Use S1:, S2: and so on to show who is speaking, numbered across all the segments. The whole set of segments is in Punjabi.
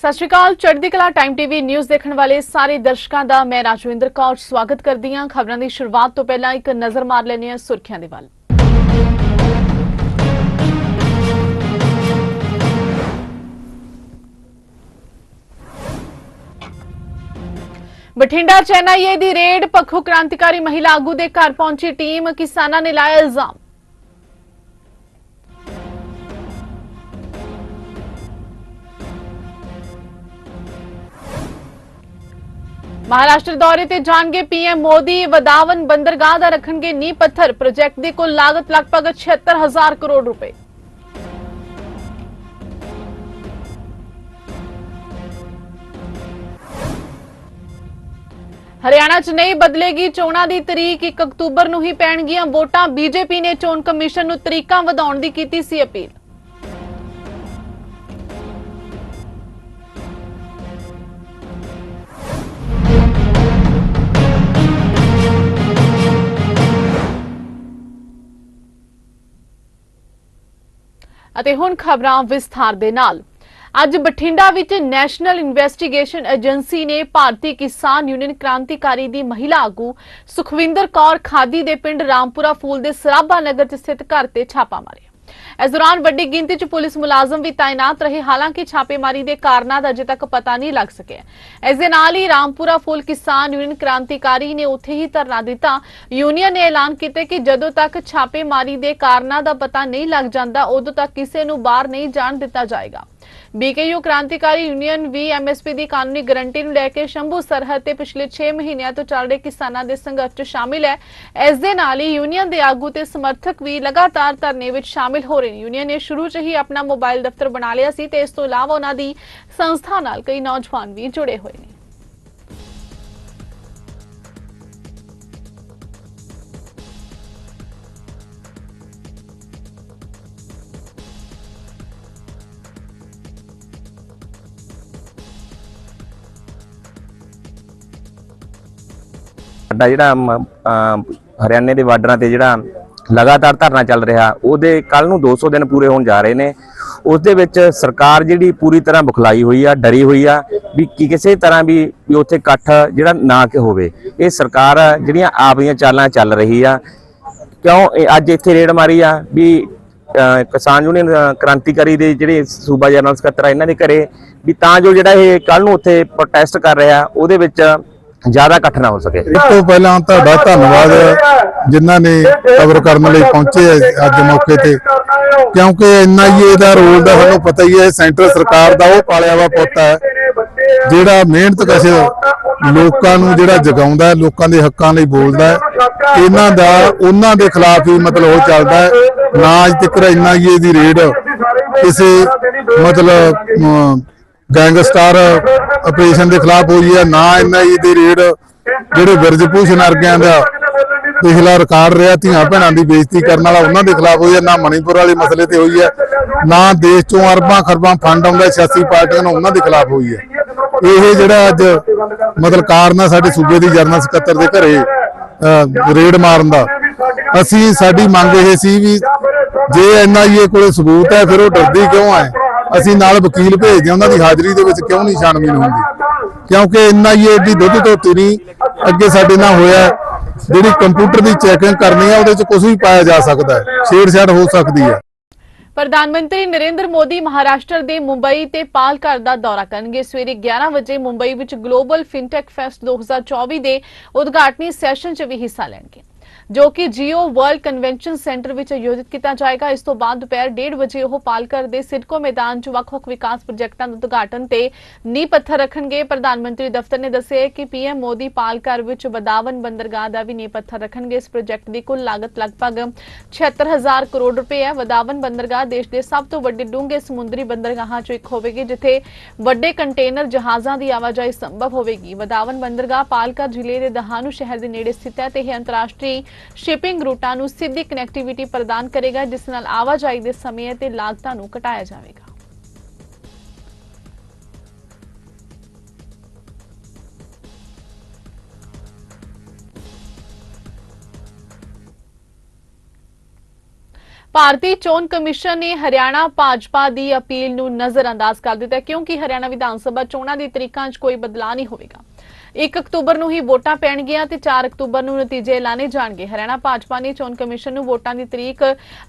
S1: ਸਤਿ ਸ਼੍ਰੀ ਅਕਾਲ, ਚੜ੍ਹਦੀ ਕਲਾ ਟਾਈਮ ਟੀਵੀ ਨਿਊਜ਼ ਦੇਖਣ ਵਾਲੇ ਸਾਰੇ ਦਰਸ਼ਕਾਂ ਦਾ ਮੈਂ ਰਾਜਵਿੰਦਰ ਕੌਰ ਸਵਾਗਤ ਕਰਦੀ ਹਾਂ। ਖਬਰਾਂ ਦੀ ਸ਼ੁਰੂਆਤ ਤੋਂ ਪਹਿਲਾਂ ਇੱਕ ਨਜ਼ਰ ਮਾਰ ਲੈਂਦੇ ਹਾਂ ਸੁਰਖੀਆਂ ਦੇ ਵੱਲ। ਬਠਿੰਡਾ ਚ ਐਨਆਈਏ ਦੀ ਰੇਡ, ਪੱਖੋ ਕ੍ਰਾਂਤੀਕਾਰੀ ਮਹਿਲਾ ਆਗੂ ਦੇ ਘਰ ਪਹੁੰਚੀ ਟੀਮ ਕਿਸਾਨਾਂ ਨੇ ਲਾਇਆ ਇਲਜ਼ਾਮ। ਮਹਾਰਾਸ਼ਟਰ ਦੌਰੇ ਤੇ ਜਾਣਗੇ ਪੀਐਮ ਮੋਦੀ। ਵਦਾਵਨ ਬੰਦਰਗਾਹ ਦਾ ਰੱਖਣਗੇ ਨੀਂਹ ਪੱਥਰ। ਪ੍ਰੋਜੈਕਟ ਦੀ ਕੁੱਲ ਲਾਗਤ ਲਗਭਗ 76000 ਕਰੋੜ ਰੁਪਏ। ਹਰਿਆਣਾ 'ਚ ਨਹੀਂ ਬਦਲੇਗੀ ਚੋਣਾਂ ਦੀ ਤਰੀਕ। 1 ਅਕਤੂਬਰ ਨੂੰ ਹੀ ਪੈਣਗੀਆਂ ਵੋਟਾਂ। ਬੀਜੇਪੀ ਨੇ ਚੋਣ ਕਮਿਸ਼ਨ ਨੂੰ ਤਰੀਕਾਂ ਵਧਾਉਣ ਦੀ ਕੀਤੀ ਸੀ ਅਪੀਲ। ਅਤੇ ਹੁਣ ਖਬਰਾਂ ਵਿਸਥਾਰ ਦੇ ਨਾਲ। ਅੱਜ ਬਠਿੰਡਾ ਵਿੱਚ ਨੈਸ਼ਨਲ ਇਨਵੈਸਟੀਗੇਸ਼ਨ ਏਜੰਸੀ ਨੇ ਭਾਰਤੀ ਕਿਸਾਨ ਯੂਨੀਅਨ ਕ੍ਰਾਂਤੀਕਾਰੀ ਦੀ ਮਹਿਲਾ ਆਗੂ ਸੁਖਵਿੰਦਰ ਕੌਰ ਖਾਦੀ ਦੇ ਪਿੰਡ ਰਾਮਪੁਰਾ ਫੂਲ ਦੇ ਸਰਾਭਾ ਨਗਰ 'ਚ ਸਥਿਤ ਘਰ ਤੇ ਛਾਪਾ ਮਾਰਿਆ। ਇਸ ਦੌਰਾਨ ਵੱਡੀ ਗਿਣਤੀ 'ਚ ਪੁਲਿਸ ਮੁਲਾਜ਼ਮ ਵੀ ਤਾਇਨਾਤ ਰਹੇ, ਹਾਲਾਂਕਿ ਛਾਪੇਮਾਰੀ ਦੇ ਕਾਰਨਾਂ ਦਾ ਅਜੇ ਤੱਕ ਪਤਾ ਨਹੀਂ ਲੱਗ ਸਕਿਆ। ਇਸ ਦੇ ਨਾਲ ਹੀ ਰਾਮਪੁਰਾ ਫੁੱਲ ਕਿਸਾਨ ਯੂਨੀਅਨ ਕ੍ਰਾਂਤੀਕਾਰੀ ਨੇ ਉੱਥੇ ਹੀ ਧਰਨਾ ਦਿੱਤਾ। ਯੂਨੀਅਨ ਨੇ ਐਲਾਨ ਕੀਤਾ ਕਿ ਜਦੋਂ ਤੱਕ ਛਾਪੇਮਾਰੀ ਦੇ ਕਾਰਨਾਂ ਦਾ ਪਤਾ ਨਹੀਂ ਲੱਗ ਜਾਂਦਾ, ਉਦੋਂ ਤੱਕ ਕਿਸੇ ਨੂੰ ਬਾਹਰ ਨਹੀਂ ਜਾਣ ਦਿੱਤਾ ਜਾਏਗਾ। ਬੀਕੇਯੂ ਕ੍ਰਾਂਤੀਕਾਰੀ ਯੂਨੀਅਨ ਵੀ ਐਮਐਸਪੀ ਦੀ ਕਾਨੂੰਨੀ ਗਾਰੰਟੀ ਨੂੰ ਲੈ ਕੇ ਸ਼ੰਭੂ ਸਰਹੱਦ ਤੇ ਪਿਛਲੇ 6 ਮਹੀਨਿਆਂ ਤੋਂ ਚੱਲ ਰਹੇ ਕਿਸਾਨਾਂ ਦੇ ਸੰਘਰਸ਼ 'ਚ ਸ਼ਾਮਿਲ ਹੈ। ਇਸ ਦੇ ਨਾਲ ਹੀ ਯੂਨੀਅਨ ਦੇ ਆਗੂ ਤੇ ਸਮਰਥਕ ਵੀ ਲਗਾਤਾਰ ਧਰਨੇ ਵਿੱਚ ਸ਼ਾਮਿਲ ਹੋ ਰਹੇ ਨੇ। ਯੂਨੀਅਨ ਨੇ ਸ਼ੁਰੂ 'ਚ ਹੀ ਆਪਣਾ ਮੋਬਾਈਲ ਦਫ਼ਤਰ ਬਣਾ ਲਿਆ ਸੀ ਤੇ ਇਸ ਤੋਂ ਇਲਾਵਾ ਉਹਨਾਂ ਦੀ ਸੰਸਥਾ ਨਾਲ ਕਈ ਨੌਜਵਾਨ ਵੀ ਜੁੜੇ ਹੋਏ ਨੇ।
S2: ਸਾਡਾ ਜਿਹੜਾ ਮ- ਹਰਿਆਣੇ ਦੇ ਬਾਰਡਰਾਂ ਤੇ ਜਿਹੜਾ ਲਗਾਤਾਰ ਧਰਨਾ ਚੱਲ ਰਿਹਾ, ਉਹਦੇ ਕੱਲ ਨੂੰ 200 ਦਿਨ ਪੂਰੇ ਹੋਣ ਜਾ ਰਹੇ ਨੇ। ਉਸ ਦੇ ਵਿੱਚ ਸਰਕਾਰ ਜਿਹੜੀ ਪੂਰੀ ਤਰ੍ਹਾਂ ਬੁਖਲਾਈ ਹੋਈ ਆ, ਡਰੀ ਹੋਈ ਆ, ਵੀ ਕਿਸੇ ਤਰ੍ਹਾਂ ਵੀ ਵੀ ਉੱਥੇ ਇਕੱਠ ਜਿਹੜਾ ਨਾ ਕਿ ਹੋਵੇ। ਇਹ ਸਰਕਾਰ ਜਿਹੜੀਆਂ ਆਪ ਦੀਆਂ ਚਾਲਾਂ ਚੱਲ ਰਹੀ ਆ, ਕਿਉਂ ਇਹ ਅੱਜ ਇੱਥੇ ਰੇਡ ਮਾਰੀ ਆ, ਵੀ ਕਿਸਾਨ ਯੂਨੀਅਨ ਕ੍ਰਾਂਤੀਕਾਰੀ ਦੇ ਜਿਹੜੇ ਸੂਬਾ ਜਨਰਲ ਸਕੱਤਰ ਆ, ਇਹਨਾਂ ਦੇ ਘਰੇ, ਵੀ ਤਾਂ ਜੋ ਜਿਹੜਾ ਇਹ ਕੱਲ ਨੂੰ ਉੱਥੇ ਪ੍ਰੋਟੈਸਟ ਕਰ ਰਿਹਾ, ਉਹਦੇ ਵਿੱਚ ਜ਼ਿਆਦਾ ਇਕੱਠ ਨਾ ਹੋ ਸਕੇ।
S3: ਇਸ ਤੋਂ ਪਹਿਲਾਂ ਤੁਹਾਡਾ ਧੰਨਵਾਦ ਜਿਨ੍ਹਾਂ ਨੇ ਕਵਰ ਕਰਨ ਲਈ ਪਹੁੰਚੇ ਅੱਜ ਮੌਕੇ ਤੇ। ਕਿਉਂਕਿ ਐਨਆਈਏ ਦਾ ਰੋਲ ਦਾ ਸਾਨੂੰ ਪਤਾ ਹੀ ਹੈ ਸੈਂਟਰ ਸਰਕਾਰ ਦਾ ਉਹ ਪਾਲਿਆ ਵਾ ਪੁੱਤ ਹੈ, ਜਿਹੜਾ ਮਿਹਨਤ ਕਸ਼ ਲੋਕਾਂ ਨੂੰ ਜਿਹੜਾ ਜਗਾਉਂਦਾ ਲੋਕਾਂ ਦੇ ਹੱਕਾਂ ਲਈ ਬੋਲਦਾ ਇਹਨਾਂ ਦਾ, ਉਹਨਾਂ ਦੇ ਖਿਲਾਫ ਹੀ ਮਤਲਬ ਉਹ ਚੱਲਦਾ ਹੈ। ਨਾ ਅੱਜ ਤੱਕ ਐਨਆਈਏ ਦੀ ਰੇਡ ਕਿਸੇ ਮਤਲਬ ਗੈਂਗਸਟਰ ਆਪਰੇਸ਼ਨ ਦੇ ਖਿਲਾਫ ਹੋਈ ਹੈ, ਨਾ ਐਨਆਈਏ ਦੀ ਰੇਡ ਜਿਹੜੇ ਬਿਰਜ ਭੂਸ਼ਣ ਦਾ ਪਿਛਲਾ ਰਿਕਾਰਡ ਰਿਹਾ, ਧੀਆਂ ਭੈਣਾਂ ਦੀ ਬੇਇੱਜ਼ਤੀ ਕਰਨ ਵਾਲਾ ਉਹਨਾਂ ਦੇ ਖਿਲਾਫ ਹੋਈ ਹੈ, ਨਾ ਮਣੀਪੁਰ ਵਾਲੇ ਮਸਲੇ ਤੇ ਹੋਈ ਹੈ, ਨਾ ਦੇਸ਼ ਚੋਂ ਅਰਬਾਂ ਖਰਬਾਂ ਫੰਡ ਆਉਂਦਾ, ਸਿਆਸੀ ਪਾਰਟੀਆਂ ਨੂੰ ਉਹਨਾਂ ਦੇ ਖਿਲਾਫ ਹੋਈ ਹੈ। ਇਹ ਜਿਹੜਾ ਅੱਜ ਮਤਲਬ ਕਾਰਨ ਆ ਸਾਡੇ ਸੂਬੇ ਦੀ ਜਨਰਲ ਸਕੱਤਰ ਦੇ ਘਰੇ ਰੇਡ ਮਾਰਨ ਦਾ। ਅਸੀਂ, ਸਾਡੀ ਮੰਗ ਇਹ ਸੀ ਵੀ ਜੇ ਐਨਆਈਏ ਕੋਲੇ ਸਬੂਤ ਹੈ, ਫਿਰ ਉਹ ਡਰਦੀ ਕਿਉਂ ਹੈ? ਅਸੀਂ ਨਾਲ ਵਕੀਲ ਭੇਜਦੇ ਉਹਨਾਂ ਦੀ ਹਾਜ਼ਰੀ ਦੇ ਵਿੱਚ ਕਿਉਂ ਨਹੀਂ ਛਾਣਬੀਨ ਹੁੰਦੀ? ਕਿਉਂਕਿ ਐਨਆਈਏ ਦੀ ਦੁੱਧ ਧੋਤੀ ਨਹੀਂ, ਅੱਗੇ ਸਾਡੇ ਨਾਲ ਹੋਇਆ ਜਿਹੜੀ ਕੰਪਿਊਟਰ ਦੀ ਚੈਕਿੰਗ ਕਰਨੀ ਹੈ, ਉਹਦੇ ਵਿੱਚ ਕੁਝ ਵੀ ਪਾਇਆ ਜਾ ਸਕਦਾ ਹੈ, ਛੇੜਛਾੜ ਹੋ ਸਕਦੀ ਹੈ।
S1: ਪ੍ਰਧਾਨ ਮੰਤਰੀ ਨਰਿੰਦਰ ਮੋਦੀ ਮਹਾਰਾਸ਼ਟਰ ਦੇ ਮੁੰਬਈ ਤੇ ਪਾਲਘਰ ਦਾ ਦੌਰਾ ਕਰਨਗੇ। ਸਵੇਰੇ 11 ਵਜੇ ਮੁੰਬਈ ਵਿੱਚ ਗਲੋਬਲ ਫਿਨਟੈਕ ਫੈਸਟ 2024 ਦੇ ਉਦਘਾਟਨੀ ਸੈਸ਼ਨ 'ਚ ਵੀ ਹਿੱਸਾ ਲੈਣਗੇ। ਜੋ ਕਿ ਜੀਓ ਵਰਲਡ ਕਨਵੈਨਸ਼ਨ ਸੈਂਟਰ ਵਿੱਚ ਆਯੋਜਿਤ ਕੀਤਾ ਜਾਏਗਾ। ਇਸ ਤੋਂ ਬਾਅਦ ਦੁਪਹਿਰ 1:30 ਵਜੇ ਉਹ ਪਾਲਘਰ ਦੇ ਸਿਡਕੋ ਮੈਦਾਨ 'ਚ ਵੱਖ-ਵੱਖ ਵਿਕਾਸ ਪ੍ਰੋਜੈਕਟਾਂ ਦਾ ਉਦਘਾਟਨ ਤੇ ਨੀਂਹ ਪੱਥਰ ਰੱਖਣਗੇ। ਪ੍ਰਧਾਨ ਮੰਤਰੀ ਦਫ਼ਤਰ ਨੇ ਦੱਸਿਆ ਕਿ ਪੀਐਮ ਮੋਦੀ ਪਾਲਘਰ ਵਿੱਚ ਬਦਾਵਨ ਬੰਦਰਗਾਹ ਦਾ ਵੀ ਨੀਂਹ ਪੱਥਰ ਰੱਖਣਗੇ। ਇਸ ਪ੍ਰੋਜੈਕਟ ਦੀ ਕੁੱਲ ਲਾਗਤ ਲਗਭਗ 76000 ਕਰੋੜ ਰੁਪਏ ਹੈ। ਵਦਾਵਨ ਬੰਦਰਗਾਹ ਦੇਸ਼ ਦੇ ਸਭ ਤੋਂ ਵੱਡੇ ਡੂੰਘੇ ਸਮੁੰਦਰੀ ਬੰਦਰਗਾਹਾਂ 'ਚੋਂ ਇੱਕ ਹੋਵੇਗੀ, ਜਿੱਥੇ ਵੱਡੇ ਕੰਟੇਨਰ ਜਹਾਜ਼ਾਂ ਦੀ ਆਵਾਜਾਈ ਸੰਭਵ ਹੋਵੇਗੀ। ਵਦਾਵਨ ਬੰਦਰਗਾਹ ਪਾਲਕਰ ਜ਼ਿਲ੍ਹੇ ਦੇ ਦਹਾਨੂ ਸ਼ਹਿਰ ਦੇ ਨੇੜੇ ਸਥਿਤ ਹੈ ਤੇ ਇਹ ਅੰਤਰਰਾਸ਼ਟਰੀ ਸ਼ਿਪਿੰਗ ਰੂਟਾਂ ਨੂੰ ਸਿੱਧੀ ਕਨੈਕਟੀਵਿਟੀ ਪ੍ਰਦਾਨ ਕਰੇਗਾ, ਜਿਸ ਨਾਲ ਆਵਾਜਾਈ ਦੇ ਸਮੇਂ ਅਤੇ ਲਾਗਤਾਂ ਨੂੰ ਘਟਾਇਆ ਜਾਵੇਗਾ। ਭਾਰਤੀ ਚੋਣ ਕਮਿਸ਼ਨ ਨੇ ਹਰਿਆਣਾ ਭਾਜਪਾ ਦੀ ਅਪੀਲ ਨੂੰ ਨਜ਼ਰਅੰਦਾਜ਼ ਕਰ ਦਿੱਤਾ ਕਿਉਂਕਿ ਹਰਿਆਣਾ ਵਿਧਾਨ ਸਭਾ ਚੋਣਾਂ ਦੀ ਤਰੀਕਾਂ 'ਚ ਕੋਈ ਬਦਲਾਅ ਨਹੀਂ ਹੋਵੇਗਾ। 1 ਅਕਤੂਬਰ ਨੂੰ ਹੀ ਵੋਟਾਂ ਪੈਣਗੀਆਂ ਤੇ 4 ਅਕਤੂਬਰ ਨੂੰ ਨਤੀਜੇ ਐਲਾਨੇ ਜਾਣਗੇ। ਹਰਿਆਣਾ ਭਾਜਪਾ ਨੇ ਚੋਣ ਕਮਿਸ਼ਨ ਨੂੰ ਵੋਟਾਂ ਦੀ ਤਰੀਕ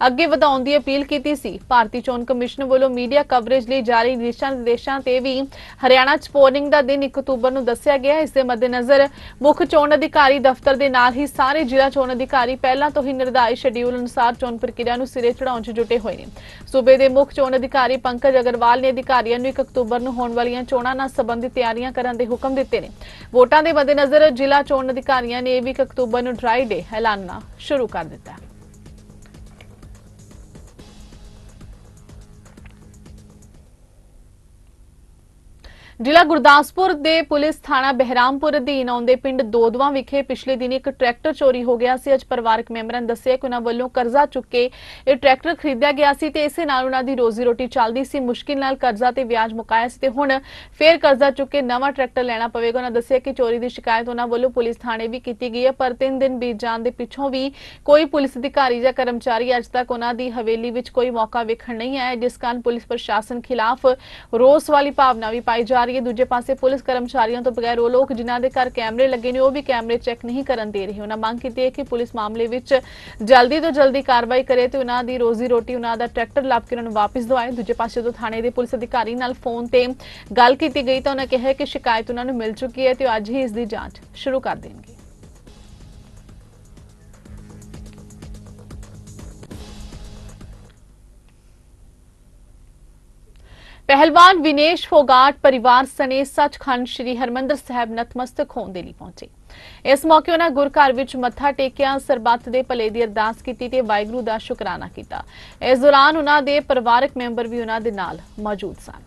S1: ਅੱਗੇ ਵਧਾਉਣ ਦੀ ਅਪੀਲ ਕੀਤੀ ਸੀ। ਭਾਰਤੀ ਚੋਣ ਕਮਿਸ਼ਨ ਵੱਲੋਂ ਮੀਡੀਆ ਕਵਰੇਜ ਲਈ ਜਾਰੀ ਦਿਸ਼ਾ ਨਿਰਦੇਸ਼ਾਂ ਤੇ ਵੀ ਹਰਿਆਣਾ 'ਚ ਪੋਲਿੰਗ ਦਾ ਦਿਨ 1 ਅਕਤੂਬਰ ਨੂੰ ਦੱਸਿਆ ਗਿਆ। ਇਸ ਦੇ ਮੱਦੇਨਜ਼ਰ ਮੁੱਖ ਚੋਣ ਅਧਿਕਾਰੀ ਦਫ਼ਤਰ ਦੇ ਨਾਲ ਹੀ ਸਾਰੇ ਜ਼ਿਲ੍ਹਾ ਚੋਣ ਅਧਿਕਾਰੀ ਪਹਿਲਾਂ ਤੋਂ ਹੀ ਨਿਰਧਾਰਿਤ ਸ਼ਡਿਊਲ ਅਨੁਸਾਰ ਚੋਣ ਪ੍ਰਕਿਰਿਆ ਨੂੰ ਸਿਰੇ ਚੜਾਉਣ 'ਚ ਜੁਟੇ ਹੋਏ ਨੇ। ਸੂਬੇ ਦੇ ਮੁੱਖ ਚੋਣ ਅਧਿਕਾਰੀ ਪੰਕਜ ਅਗਰਵਾਲ ਨੇ ਅਧਿਕਾਰੀਆਂ ਨੂੰ 1 ਅਕਤੂਬਰ ਨੂੰ ਹੋਣ ਵਾਲੀਆਂ ਚੋਣਾਂ ਨਾਲ ਸੰਬੰਧਿਤ ਤਿਆਰੀਆਂ ਕਰਨ ਦੇ ਹੁਕਮ ਦਿੱਤੇ ਨੇ। ਵੋਟਾਂ ਦੇ ਮੱਦੇਨਜ਼ਰ ਜ਼ਿਲ੍ਹਾ ਚੋਣ ਅਧਿਕਾਰੀਆਂ ਨੇ ਵੀ 1 ਅਕਤੂਬਰ ਨੂੰ ਡਰਾਈ ਡੇ ਐਲਾਨਣਾ ਸ਼ੁਰੂ ਕਰ ਦਿੱਤਾ ਹੈ। ਜ਼ਿਲ੍ਹਾ ਗੁਰਦਾਸਪੁਰ ਦੇ ਪੁਲਿਸ ਥਾਣਾ ਬਹਿਰਾਮਪੁਰ ਅਧੀਨ ਆਉਂਦੇ ਪਿੰਡ ਦੋਦਵਾ ਵਿਖੇ ਪਿਛਲੇ ਦਿਨ ਇੱਕ ਟਰੈਕਟਰ ਚੋਰੀ ਹੋ ਗਿਆ ਸੀ। ਅੱਜ ਪਰਿਵਾਰਕ ਮੈਂਬਰਾਂ ਨੇ ਦੱਸਿਆ ਕਿ ਉਹਨਾਂ ਵੱਲੋਂ ਕਰਜ਼ਾ ਚੁੱਕ ਕੇ ਇਹ ਟਰੈਕਟਰ ਖਰੀਦਿਆ ਗਿਆ ਸੀ ਤੇ ਇਸੇ ਨਾਲ ਉਹਨਾਂ ਦੀ ਰੋਜ਼ੀ ਰੋਟੀ ਚੱਲਦੀ ਸੀ। ਮੁਸ਼ਕਿਲ ਨਾਲ ਕਰਜ਼ਾ ਤੇ ਵਿਆਜ ਮੁਕਾਇਆ ਸੀ ਤੇ ਹੁਣ ਫੇਰ ਕਰਜ਼ਾ ਚੁੱਕ ਕੇ ਨਵਾਂ ਟਰੈਕਟਰ ਲੈਣਾ ਪਵੇਗਾ। ਉਹਨਾਂ ਦੱਸਿਆ ਕਿ ਚੋਰੀ ਦੀ ਸ਼ਿਕਾਇਤ ਉਹਨਾਂ ਵੱਲੋਂ ਪੁਲਿਸ ਥਾਣੇ ਵੀ ਕੀਤੀ ਗਈ ਹੈ, ਪਰ ਤਿੰਨ ਦਿਨ ਬੀਤ ਜਾਣ ਦੇ ਪਿੱਛੋਂ ਵੀ ਕੋਈ ਪੁਲਿਸ ਅਧਿਕਾਰੀ ਜਾਂ ਕਰਮਚਾਰੀ ਅੱਜ ਤੱਕ ਉਹਨਾਂ ਦੀ ਹਵੇਲੀ ਵਿੱਚ ਕੋਈ ਮੌਕਾ ਵੇਖਣ ਨਹੀਂ ਆਇਆ। ਜਿਸ ਕਾਰਨ ਪੁਲਿਸ ਪ੍ਰਸ਼ਾਸਨ ਖਿਲਾਫ ਰੋਸ ਵਾਲੀ ਭਾਵਨਾ ਵੀ ਪਾਈ ਜਾ ਰਹੀ ਹੈ ਦੂਜੇ ਪਾਸੇ ਪੁਲਿਸ ਕਰਮਚਾਰੀਆਂ ਤੋਂ ਬਗੈਰ ਉਹ ਲੋਕ ਜਿਨ੍ਹਾਂ ਦੇ ਘਰ ਕੈਮਰੇ ਲੱਗੇ ਨੇ, ਉਹ ਵੀ ਕੈਮਰੇ ਚੈੱਕ ਨਹੀਂ ਕਰਨ ਦੇ ਰਹੇ। ਉਹਨਾਂ ਮੰਗ ਕੀਤੀ ਹੈ ਕਿ ਪੁਲਿਸ ਮਾਮਲੇ ਵਿੱਚ ਜਲਦੀ ਤੋਂ ਜਲਦੀ ਕਾਰਵਾਈ ਕਰੇ ਤੇ ਉਹਨਾਂ ਦੀ ਰੋਜ਼ੀ ਰੋਟੀ, ਉਹਨਾਂ ਦਾ ਟਰੈਕਟਰ ਲੱਭ ਕੇ ਉਹਨਾਂ ਨੂੰ ਵਾਪਸ ਦਵਾਏ। ਦੂਜੇ ਪਾਸੇ ਜਦੋਂ ਥਾਣੇ ਦੇ ਪੁਲਿਸ ਅਧਿਕਾਰੀ ਨਾਲ ਫੋਨ ਤੇ ਗੱਲ ਕੀਤੀ ਗਈ ਤਾਂ ਉਹਨਾਂ ਕਿਹਾ ਕਿ ਸ਼ਿਕਾਇਤ ਉਹਨਾਂ ਨੂੰ ਮਿਲ ਚੁੱਕੀ ਹੈ ਤੇ ਉਹ ਅੱਜ ਹੀ ਇਸ ਦੀ ਜਾਂਚ ਸ਼ੁਰੂ ਕਰ ਦੇਣਗੇ। ਪਹਿਲਵਾਨ ਵਿਨੇਸ਼ ਫੋਗਾਟ ਪਰਿਵਾਰ ਸਣੇ ਸੱਚਖੰਡ ਸ੍ਰੀ ਹਰਮੰਦਰ ਸਾਹਿਬ ਨਤਮਸਤਕ ਹੋਣ ਦੇ ਲਈ ਪਹੁੰਚੇ। ਇਸ ਮੌਕੇ ਉਹਨਾਂ ਗੁਰ ਘਰ ਵਿੱਚ ਮੱਥਾ ਟੇਕਿਆ, ਸਰਬੱਤ ਦੇ ਭਲੇ ਦੀ ਅਰਦਾਸ ਕੀਤੀ ਤੇ ਵਾਹਿਗੁਰੂ ਦਾ ਸ਼ੁਕਰਾਨਾ ਕੀਤਾ। ਇਸ ਦੌਰਾਨ ਉਹਨਾਂ ਦੇ ਪਰਿਵਾਰਕ ਮੈਂਬਰ ਵੀ ਉਹਨਾਂ ਦੇ ਨਾਲ ਮੌਜੂਦ ਸਨ।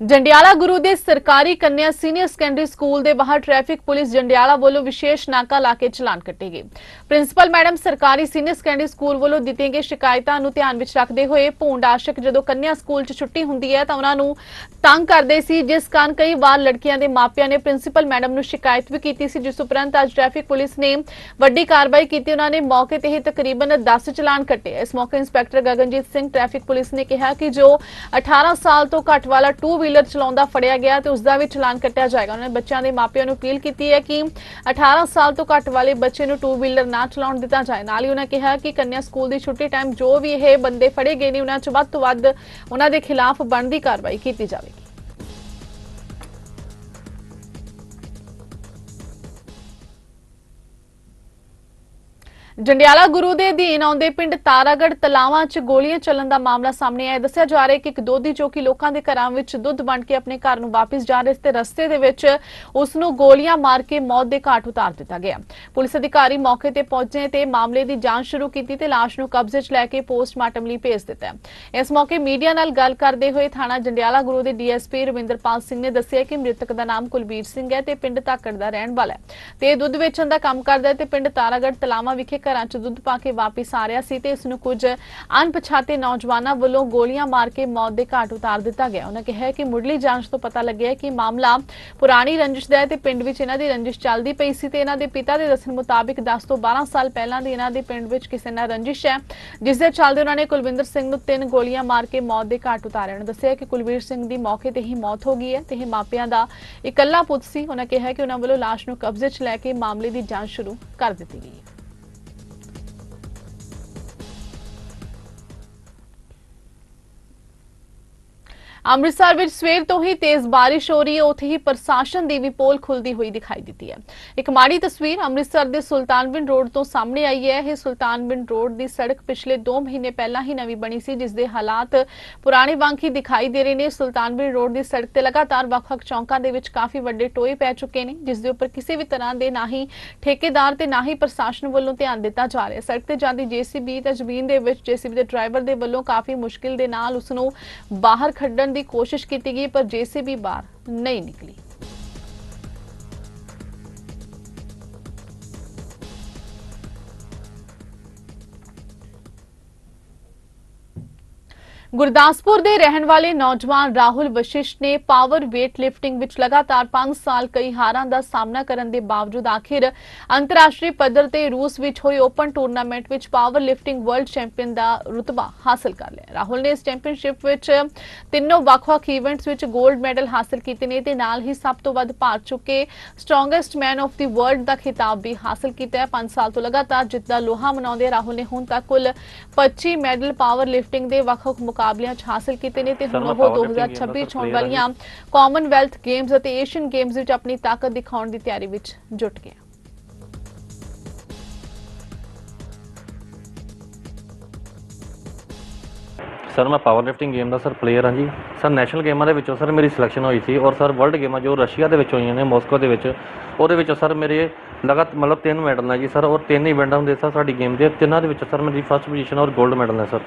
S1: ਜੰਡਿਆਲਾ ਗੁਰੂ ਦੇ ਸਰਕਾਰੀ ਕੰਨਿਆ ਸੀਨੀਅਰ ਸੈਕੰਡਰੀ ਸਕੂਲ ਦੇ ਬਾਹਰ ਟ੍ਰੈਫਿਕ ਪੁਲਿਸ ਜੰਡਿਆਲਾ ਵੱਲੋਂ ਵਿਸ਼ੇਸ਼ ਨਾਕਾ ਲਾ ਕੇ ਚਲਾਨ ਕੱਟੇ ਗਏ ਪ੍ਰਿੰਸੀਪਲ ਮੈਡਮ ਸਰਕਾਰੀ ਸੀਨੀਅਰ ਸੈਕੰਡਰੀ ਸਕੂਲ ਵੱਲੋਂ ਦਿੱਤੀਆਂ ਗਈਆਂ ਸ਼ਿਕਾਇਤਾਂ ਨੂੰ ਧਿਆਨ ਵਿੱਚ ਰੱਖਦੇ ਹੋਏ ਭੂੰਡ ਆਸ਼ਕ ਜਦੋਂ ਕੰਨਿਆ ਸਕੂਲ 'ਚ ਛੁੱਟੀ ਹੁੰਦੀ ਹੈ ਤਾਂ ਉਹਨਾਂ ਨੂੰ ਤੰਗ ਕਰਦੇ ਸੀ, ਜਿਸ ਕਾਰਨ ਕਈ ਵਾਰ ਲੜਕੀਆਂ ਦੇ ਮਾਪਿਆਂ ਨੇ ਪ੍ਰਿੰਸੀਪਲ ਮੈਡਮ ਨੂੰ ਸ਼ਿਕਾਇਤ ਵੀ ਕੀਤੀ ਸੀ, ਜਿਸ ਉਪਰੰਤ ਅੱਜ ਟ੍ਰੈਫਿਕ ਪੁਲਿਸ ਨੇ ਵੱਡੀ ਕਾਰਵਾਈ ਕੀਤੀ। ਉਹਨਾਂ ਨੇ ਮੌਕੇ ਤੇ ਹੀ ਤਕਰੀਬਨ 10 ਚਲਾਨ ਕੱਟੇ। ਇਸ ਮੌਕੇ inspector Gaganjeet Singh, traffic police ਨੇ ਕਿਹਾ ਕਿ ਜੋ 18 ਸਾਲ ਤੋਂ ਘੱਟ ਵਾਲਾ 2 ਵੀਲਰ ਚਲਾਉਂਦਾ ਫੜਿਆ ਗਿਆ ਤੇ ਉਸ ਦਾ ਵੀ ਚਲਾਨ ਕੱਟਿਆ ਜਾਏਗਾ। ਉਹਨਾਂ ਨੇ ਬੱਚਿਆਂ ਦੇ ਮਾਪਿਆਂ ਨੂੰ ਅਪੀਲ ਕੀਤੀ ਹੈ ਕਿ 18 ਸਾਲ ਤੋਂ ਘੱਟ ਵਾਲੇ ਬੱਚੇ ਨੂੰ 2 ਵੀਲਰ ਨਾ ਚਲਾਉਣ ਦਿੱਤਾ ਜਾਏ। ਨਾਲ ਹੀ ਉਹਨਾਂ ਕਿਹਾ ਕਿ ਕੰਨਿਆ ਸਕੂਲ ਦੀ ਛੁੱਟੀ ਟਾਈਮ ਜੋ ਵੀ ਇਹ ਬੰਦੇ ਫੜੇ ਗਏ ਨੇ, ਉਹਨਾਂ 'ਚ ਵੱਧ ਤੋਂ ਵੱਧ ਉਹਨਾਂ ਦੇ ਖਿਲਾਫ ਬਣਦੀ ਕਾਰਵਾਈ ਕੀਤੀ ਜਾਵੇ। ਜੰਡਿਆਲਾ ਗੁਰੂ ਦੇ ਅਧੀਨ ਆਉਂਦੇ ਪਿੰਡ ਤਾਰਾਗੜ ਤਲਾਵਾਂ 'ਚ ਗੋਲੀਆਂ ਚੱਲਣ ਦਾ ਮਾਮਲਾ ਸਾਹਮਣੇ ਆਇਆ। ਦੱਸਿਆ ਜਾ ਰਿਹਾ ਕਿ ਇੱਕ ਦੋਧੀ ਜੋ ਕਿ ਲੋਕਾਂ ਦੇ ਘਰਾਂ ਵਿੱਚ ਦੁੱਧ ਵੰਡ ਕੇ ਆਪਣੇ ਘਰ ਨੂੰ ਵਾਪਸ ਜਾ ਰਹੇ ਸੀ ਤੇ ਰਸਤੇ ਦੇ ਵਿੱਚ ਉਸ ਨੂੰ ਗੋਲੀਆਂ ਮਾਰ ਕੇ ਮੌਤ ਦੇ ਘਾਟ ਉਤਾਰ ਦਿੱਤਾ ਗਿਆ। ਪੁਲਿਸ ਅਧਿਕਾਰੀ ਮੌਕੇ ਤੇ ਪਹੁੰਚੇ ਤੇ ਮਾਮਲੇ ਦੀ ਜਾਂਚ ਸ਼ੁਰੂ ਕੀਤੀ ਤੇ ਲਾਸ਼ ਨੂੰ ਕਬਜ਼ੇ 'ਚ ਲੈ ਕੇ ਪੋਸਟਮਾਰਟਮ ਲਈ ਭੇਜ ਦਿੱਤਾ। ਇਸ ਮੌਕੇ ਮੀਡੀਆ ਨਾਲ ਗੱਲ ਕਰਦੇ ਹੋਏ ਥਾਣਾ ਜੰਡਿਆਲਾ ਗੁਰੂ ਦੇ ਡੀਐਸਪੀ ਰਵਿੰਦਰਪਾਲ ਸਿੰਘ ਨੇ ਦੱਸਿਆ ਕਿ ਮ੍ਰਿਤਕ ਦਾ ਨਾਮ ਕੁਲਬੀਰ ਸਿੰਘ ਹੈ ਤੇ ਪਿੰਡ ਧਾਕੜ ਦਾ ਰਹਿਣ ਵਾਲਾ ਹੈ। ਤੇ ਦੁੱਧ ਵੇਚਣ ਦਾ ਕੰਮ ਕਰਦਾ ਹੈ ਤੇ ਪਿੰਡ ਤਾਰਾਗੜ ਤਲਾਵਾਂ ਵਿਖੇ ਘਰਾਂ 'ਚ ਦੁੱਧ ਪਾ ਕੇ ਵਾਪਸ ਆ ਰਿਹਾ ਸੀ ਤੇ ਇਸ ਨੂੰ ਕੁਝ ਅਣਪਛਾਤੇ ਨੌਜਵਾਨਾਂ ਵੱਲੋਂ ਗੋਲੀਆਂ ਮਾਰ ਕੇ ਮੌਤ ਦੇ ਘਾਟ ਉਤਾਰ ਦਿੱਤਾ ਗਿਆ ਉਹਨਾਂ ਕਿਹਾ ਕਿ ਮੁੱਢਲੀ ਜਾਂਚ ਤੋਂ ਪਤਾ ਲੱਗਿਆ ਹੈ ਕਿ ਮਾਮਲਾ ਪੁਰਾਣੀ ਰੰਜਿਸ਼ ਦਾ ਹੈ ਤੇ ਪਿੰਡ ਵਿੱਚ ਇਹਨਾਂ ਦੀ ਰੰਜਿਸ਼ ਚੱਲਦੀ ਪਈ ਸੀ ਤੇ ਇਹਨਾਂ ਦੇ ਪਿਤਾ ਦੇ ਦੱਸਣ ਮੁਤਾਬਿਕ 10 ਤੋਂ 12 ਸਾਲ ਪਹਿਲਾਂ ਦੀ ਇਹਨਾਂ ਦੇ ਪਿੰਡ ਵਿੱਚ ਕਿਸੇ ਨਾਲ ਰੰਜਿਸ਼ ਹੈ ਜਿਸ ਦੇ ਚੱਲਦੇ ਉਹਨਾਂ ਨੇ ਕੁਲਵਿੰਦਰ ਸਿੰਘ ਨੂੰ ਤਿੰਨ ਗੋਲੀਆਂ ਮਾਰ ਕੇ ਮੌਤ ਦੇ ਘਾਟ ਉਤਾਰਿਆ ਉਹਨਾਂ ਦੱਸਿਆ ਕਿ ਕੁਲਵੀਰ ਸਿੰਘ ਦੀ ਮੌਕੇ ਤੇ ਹੀ ਮੌਤ ਹੋ ਗਈ ਹੈ ਤੇ ਇਹ ਮਾਪਿਆਂ ਦਾ ਇਕੱਲਾ ਪੁੱਤ ਸੀ ਉਹਨਾਂ ਕਿਹਾ ਕਿ ਉਹਨਾਂ ਵੱਲੋਂ ਲਾਸ਼ ਨੂੰ ਕਬਜ਼ੇ 'ਚ ਲੈ ਕੇ ਮਾਮਲੇ ਦੀ ਜਾਂਚ ਸ਼ੁਰੂ ਕਰ ਦਿੱਤੀ ਗਈ ਹੈ ਅੰਮ੍ਰਿਤਸਰ ਵਿੱਚ ਸਵੇਰ ਤੋਂ ਹੀ ਤੇਜ਼ ਬਾਰਿਸ਼ ਹੋ ਰਹੀ ਹੈ। ਉੱਥੇ ਹੀ ਪ੍ਰਸ਼ਾਸਨ ਦੀ ਵੀ ਪੋਲ ਖੁੱਲਦੀ ਹੋਈ ਦਿਖਾਈ ਦਿੱਤੀ ਹੈ। ਇੱਕ ਮਾੜੀ ਤਸਵੀਰ ਅੰਮ੍ਰਿਤਸਰ ਦੇ ਸੁਲਤਾਨਵਿੰਡ ਰੋਡ ਤੋਂ ਸਾਹਮਣੇ ਆਈ ਹੈ। ਇਹ ਸੁਲਤਾਨਵਿੰਡ ਰੋਡ ਦੀ ਸੜਕ ਪਿਛਲੇ 2 ਮਹੀਨੇ ਪਹਿਲਾਂ ਹੀ ਨਵੀਂ ਬਣੀ ਸੀ, ਜਿਸ ਦੇ ਹਾਲਾਤ ਪੁਰਾਣੇ ਵਾਂਗ ਹੀ ਦਿਖਾਈ ਦੇ ਰਹੇ ਨੇ। ਸੁਲਤਾਨਵਿੰਡ ਰੋਡ ਦੀ ਸੜਕ ਤੇ ਲਗਾਤਾਰ ਵੱਖ-ਵੱਖ ਚੌਂਕਾਂ ਦੇ ਵਿੱਚ ਕਾਫੀ ਵੱਡੇ ਟੋਏ ਪੈ ਚੁੱਕੇ ਨੇ, ਜਿਸ ਦੇ ਉੱਪਰ ਕਿਸੇ ਵੀ ਤਰ੍ਹਾਂ ਦੇ ਨਾ ਹੀ ਠੇਕੇਦਾਰ ਤੇ ਨਾ ਹੀ ਪ੍ਰਸ਼ਾਸਨ ਵੱਲੋਂ ਧਿਆਨ ਦਿੱਤਾ ਜਾ ਰਿਹਾ ਸੜਕ ਤੇ ਜਾਂਦੀ ਜੀਸੀਬੀ ਤੇ ਜ਼ਮੀਨ ਦੇ ਵਿੱਚ ਜੀਸੀਬੀ ਦੇ ਡਰਾਈਵਰ ਦੇ ਵੱਲੋਂ ਕਾਫੀ ਮੁਸ਼ਕਿਲ ਦੇ ਨਾਲ ਉਸ ਨੂੰ ਬਾਹਰ ਕੱਢਣ ਦੀ ਕੋਸ਼ਿਸ਼ ਕੀਤੀ ਗਈ ਪਰ ਜੀਸੀਬੀ ਬਾਹਰ ਨਹੀਂ ਨਿਕਲੀ। ਗੁਰਦਾਸਪੁਰ ਦੇ ਰਹਿਣ ਵਾਲੇ ਨੌਜਵਾਨ ਰਾਹੁਲ ਵਸ਼ਿਸ਼ਟ ਨੇ ਪਾਵਰ weight ਲਿਫਟਿੰਗ ਵਿੱਚ ਲਗਾਤਾਰ 5 ਸਾਲ ਕਈ ਹਾਰਾਂ ਦਾ ਸਾਹਮਣਾ ਕਰਨ ਦੇ ਬਾਵਜੂਦ ਆਖਿਰ ਅੰਤਰਰਾਸ਼ਟਰੀ ਪੱਧਰ ਤੇ ਰੂਸ ਵਿੱਚ ਹੋਈ ਓਪਨ ਟੂਰਨਾਮੈਂਟ ਵਿੱਚ ਪਾਵਰ ਲਿਫਟਿੰਗ ਵਰਲਡ ਚੈਂਪੀਅਨ ਦਾ ਰੁਤਬਾ ਹਾਸਲ ਕਰ ਲਿਆ। ਰਾਹੁਲ ਨੇ ਇਸ ਚੈਂਪੀਅਨਸ਼ਿਪ ਵਿੱਚ ਤਿੰਨੋਂ ਵੱਖ-ਵੱਖ ਇਵੈਂਟਸ ਵਿੱਚ 골ਡ ਮੈਡਲ ਹਾਸਲ ਕੀਤੇ ਨੇ ਤੇ ਨਾਲ ਹੀ ਸਭ ਤੋਂ ਵੱਧ ਭਾਰ ਚੁੱਕੇ strongest man of the world ਦਾ ਖਿਤਾਬ ਵੀ ਹਾਸਲ ਕੀਤਾ ਹੈ। 5 ਸਾਲ ਤੋਂ ਲਗਾਤਾਰ ਜਿੱਤ ਦਾ ਲੋਹਾ ਮਨਾਉਂਦੇ ਰਾਹੁਲ ਨੇ ਹੁਣ ਤੱਕ ਕੁੱਲ 25 ਮੈਡਲ ਪਾਵਰ ਲਿਫਟਿੰਗ ਦੇ ਵੱਖ-ਵੱਖ ਮੁਕਾਬਲਿਆਂ 'ਚ ਹਾਸਲ ਕੀਤੇ ਨੇ ਤੇ ਹੁਣ ਉਹ
S4: power lifting game
S1: 2026
S4: ਦਾ
S1: 'ਚ ਹੋਣ
S4: ਹਾਂ।
S1: ਵਾਲੀਆਂ ਕਾਮਨਵੈਲਥ ਗੇਮਸ ਅਤੇ ਏਸ਼ੀਅਨ ਗੇਮਸ ਵਿੱਚ ਆਪਣੀ ਤਾਕਤ ਦਿਖਾਉਣ ਦੀ ਤਿਆਰੀ ਵਿੱਚ ਜੁਟ ਗਿਆ
S4: ਸਰ ਮੈਂ ਪਾਵਰ ਲਿਫਟਿੰਗ ਗੇਮ ਦਾ ਸਰ ਪਲੇਅਰ ਹਾਂ ਜੀ। ਸਰ ਨੈਸ਼ਨਲ ਗੇਮਾਂ ਦੇ ਵਿੱਚੋਂ ਸਰ ਮੇਰੀ ਸਿਲੈਕਸ਼ਨ ਹੋਈ ਸੀ ਔਰ ਸਰ ਵਰਲਡ ਗੇਮਾਂ ਜੋ ਰਸ਼ੀਆ ਦੇ ਵਿੱਚ ਹੋਈਆਂ ਨੇ ਮਾਸਕੋ ਦੇ ਵਿੱਚ ਉਹਦੇ ਵਿੱਚ ਸਰ ਮੇਰੇ ਲਗਾਤ ਮਤਲਬ ਤਿੰਨ ਮੈਡਲ ਨੇ ਜੀ ਸਰ ਔਰ ਤਿੰਨ ਇਵੈਂਟ ਹੁੰਦੇ ਸਰ ਸਾਡੀ ਗੇਮ ਦੇ ਤਿੰਨਾਂ ਦੇ ਵਿੱਚ ਸਰ ਮੇਰੀ ਫਸਟ ਪੋਜੀਸ਼ਨ ਔਰ 골ਡ ਮੈਡਲ ਨੇ ਸਰ।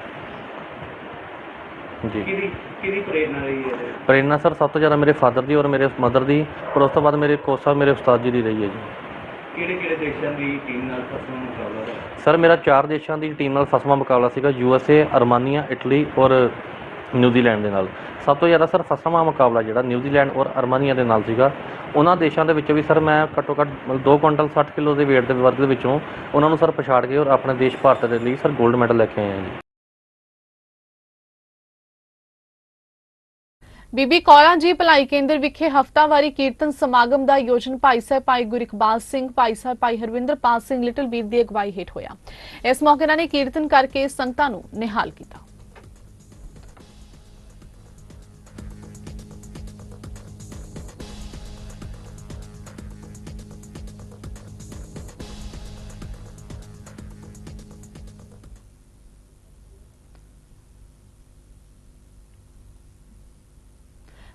S4: ਜੀ
S5: ਕਿਹਦੀ ਕਿਹਦੀ ਪ੍ਰੇਰਨਾ ਰਹੀ ਹੈ ਇਹਦੇ?
S4: ਸਰ ਸਭ ਤੋਂ ਜ਼ਿਆਦਾ ਮੇਰੇ ਫਾਦਰ ਦੀ ਔਰ ਮੇਰੇ ਮਦਰ ਦੀ ਔਰ ਉਸ ਤੋਂ ਬਾਅਦ ਮੇਰੇ ਕੋਚ ਸਾਹਿਬ ਮੇਰੇ ਉਸਤਾਦ ਜੀ ਦੀ ਰਹੀ ਹੈ ਜੀ।
S5: ਕਿਹੜੇ ਕਿਹੜੇ ਦੇਸ਼ਾਂ ਦੀ ਟੀਮ ਨਾਲ ਫਸਵਾਂ ਮੁਕਾਬਲਾ ਹੈ
S4: ਸਰ ਮੇਰਾ ਚਾਰ ਦੇਸ਼ਾਂ ਦੀ ਟੀਮ ਨਾਲ ਫਸਵਾਂ ਮੁਕਾਬਲਾ ਸੀਗਾ U S A Armenia Italy ਔਰ ਨਿਊਜ਼ੀਲੈਂਡ ਦੇ ਨਾਲ। ਸਭ ਤੋਂ ਜ਼ਿਆਦਾ ਸਰ ਫਸਵਾਂ ਮੁਕਾਬਲਾ ਜਿਹੜਾ ਨਿਊਜ਼ੀਲੈਂਡ ਔਰ ਅਰਮਾਨੀਆ ਦੇ ਨਾਲ ਸੀਗਾ। ਉਹਨਾਂ ਦੇਸ਼ਾਂ ਦੇ ਵਿੱਚ ਵੀ ਸਰ ਮੈਂ ਘੱਟੋ ਘੱਟ ਮਤਲਬ 2 ਕੁਇੰਟਲ 60 ਕਿਲੋ ਦੇ weight ਦੇ ਵਰਗ ਦੇ ਵਿੱਚੋਂ ਉਹਨਾਂ ਨੂੰ ਸਰ ਪਛਾੜ ਕੇ ਔਰ ਆਪਣੇ ਦੇਸ਼ ਭਾਰਤ ਦੇ ਲਈ ਸਰ 골ਡ ਮੈਡਲ ਲੈ ਕੇ ਆਏ ਹਾਂ ਜੀ।
S1: ਬੀਬੀ ਕੌਰਾਂ ਜੀ ਭਲਾਈ ਕੇਂਦਰ ਵਿਖੇ ਹਫਤਾਵਾਰੀ ਕੀਰਤਨ ਸਮਾਗਮ ਦਾ ਆਯੋਜਨ ਭਾਈ ਸਾਹਿਬ ਭਾਈ ਗੁਰਿਕਬਾਲ ਸਿੰਘ, ਭਾਈ ਸਾਹਿਬ ਭਾਈ ਹਰਵਿੰਦਰਪਾਲ ਸਿੰਘ, ਲਿਟਲ ਵੀਰ ਦੀ ਅਗਵਾਈ ਹੇਠ ਹੋਇਆ। ਇਸ ਮੌਕੇ ਇਹਨਾਂ ਨੇ ਕੀਰਤਨ ਕਰਕੇ ਸੰਗਤਾਂ ਨੂੰ ਨਿਹਾਲ ਕੀਤਾ।